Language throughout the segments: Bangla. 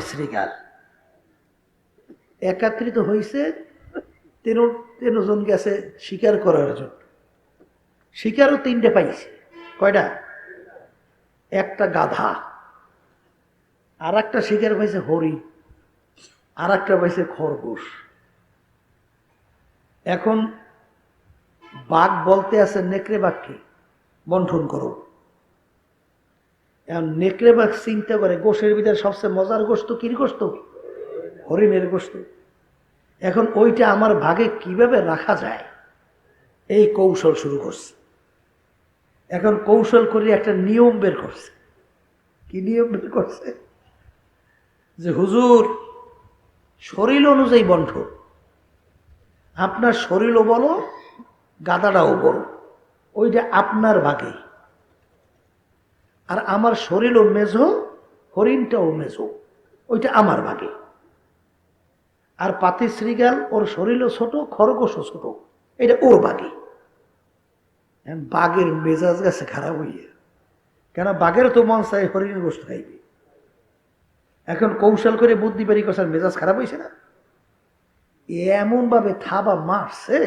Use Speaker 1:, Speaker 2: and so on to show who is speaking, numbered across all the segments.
Speaker 1: শ্রীগাল একাত্রিত হয়েছে তেরো তেরো জন গেছে শিকার করার জন্য। শিকারও তিনটে পাইছে। কয়টা? একটা গাধা আর একটা শিকার পাইছে হরিণ আর একটা পাইছে খরগোশ। এখন বাঘ বলতে আছে নেকড়ে বাঘকে বন্ঠন করো। এখন নেকড়ে বাঘ চিন্তা করে, গোশের ভিতরে সবচেয়ে মজার গোস্ত কির গোস্ত হরিণের গোস্ত এখন ওইটা আমার ভাগে কীভাবে রাখা যায়? এই কৌশল শুরু করছে। এখন কৌশল করে একটা নিয়ম বের করছে। কি নিয়ম বের করছে? যে হুজুর, শরীর অনুযায়ী বন্ঠন আপনার শরীরও বলো, গাদাটাও বলো। ওইটা আপনার ভাগে আর আমার শরীরও মেঝো হরিণটাও মেঝো ওইটা আমার ভাগে আর পাতি শ্রীগাল, ওর শরীরও ছোট, খরগোশও ছোট। এটা ওর ভাগে এখন বাঘের মেজাজ গেছে খারাপ হইয়া। কেন বাঘের তো মন চাই হরিণ গোষ্ঠ খাইবে। এখন কৌশল করে বুদ্ধি বেরি কষার মেজাজ খারাপ হয়েছে না? এমন ভাবে থাবা মারছে,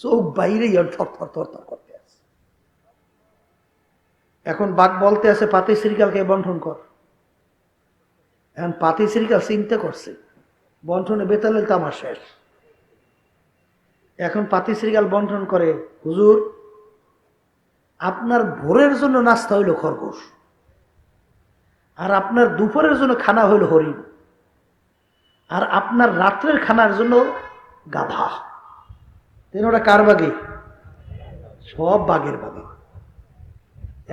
Speaker 1: চোখ বাইরে থর থর থর থর করতে এখন বাঘ বলতে আছে, পাতি শ্রীকালকে বন্ঠন কর। এখন পাতি শ্রীকাল চিন্তা করছে বন্ঠনে বেতালের তামার শেষ। এখন পাতি শ্রীকাল বন্ঠন করে, হুজুর, আপনার ভোরের জন্য নাস্তা হইল খরগোশ, আর আপনার দুপুরের জন্য খানা হইল হরিণ, আর আপনার রাত্রের খানার জন্য গাধা। তেন ওটা কার বাগে? সব বাঘের বাগে।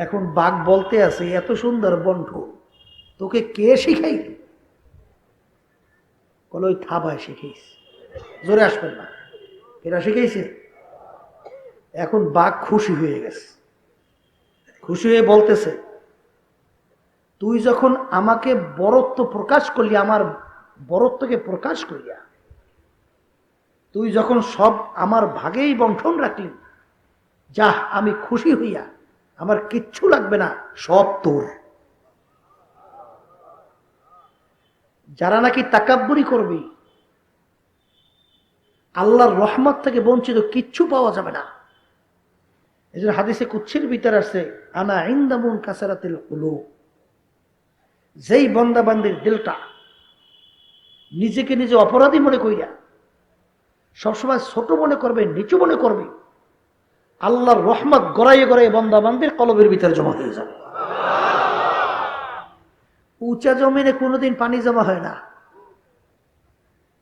Speaker 1: এখন বাঘ বলতে আছে, এত সুন্দর বন্ঠ তোকে কে শিখাই বলে ওই থাবায় শিখাইস জোরে আসবেন না। এরা শিখাইছে। এখন বাঘ খুশি হয়ে গেছে। খুশি হয়ে বলতেছে, তুই যখন আমাকে বরত্ব প্রকাশ করলি, আমার বরত্বকে প্রকাশ করিয়া, তুই যখন সব আমার ভাগেই বন্ঠন রাখলি যা আমি খুশি হইয়া আমার কিচ্ছু লাগবে না, সব তোর। যারা নাকি তাকাব্বুরি করবি, আল্লাহর রহমত থেকে বঞ্চিত কিচ্ছু পাওয়া যাবে না। এই জন্য হাদিসে কুচ্ছির ভিতরে আছে আনা ইন্দামুন কাসারাতিল উলু যেই বন্দাবান্দির দিলটা নিজেকে নিজে অপরাধী মনে করিয়া সবসময় ছোট মনে করবে, নিচু মনে করবে আল্লাহর রহমত গড়াইয়ে গড়াইয়ে বন্দাবান্দির কলবের ভিতরে জমা হয়ে যাবে উঁচা জমিনে কোনোদিন পানি জমা হয় না।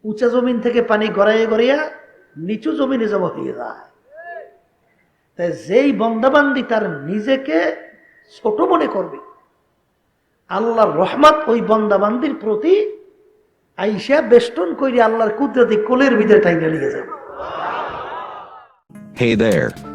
Speaker 1: উঁচা জমিন থেকে পানি গড়াইয়ে গড়াইয়া নিচু জমিনে জমা হয়ে যায়। তাই যেই বন্দাবান্দি তার নিজেকে ছোট মনে করবে, আল্লাহর রহমত ওই বন্দাবান্দির প্রতি আইসা বেষ্টন কইরে আল্লাহর কুদরতি কোলের ভিতরে টাইনে নিয়ে যাবে।
Speaker 2: Hey there.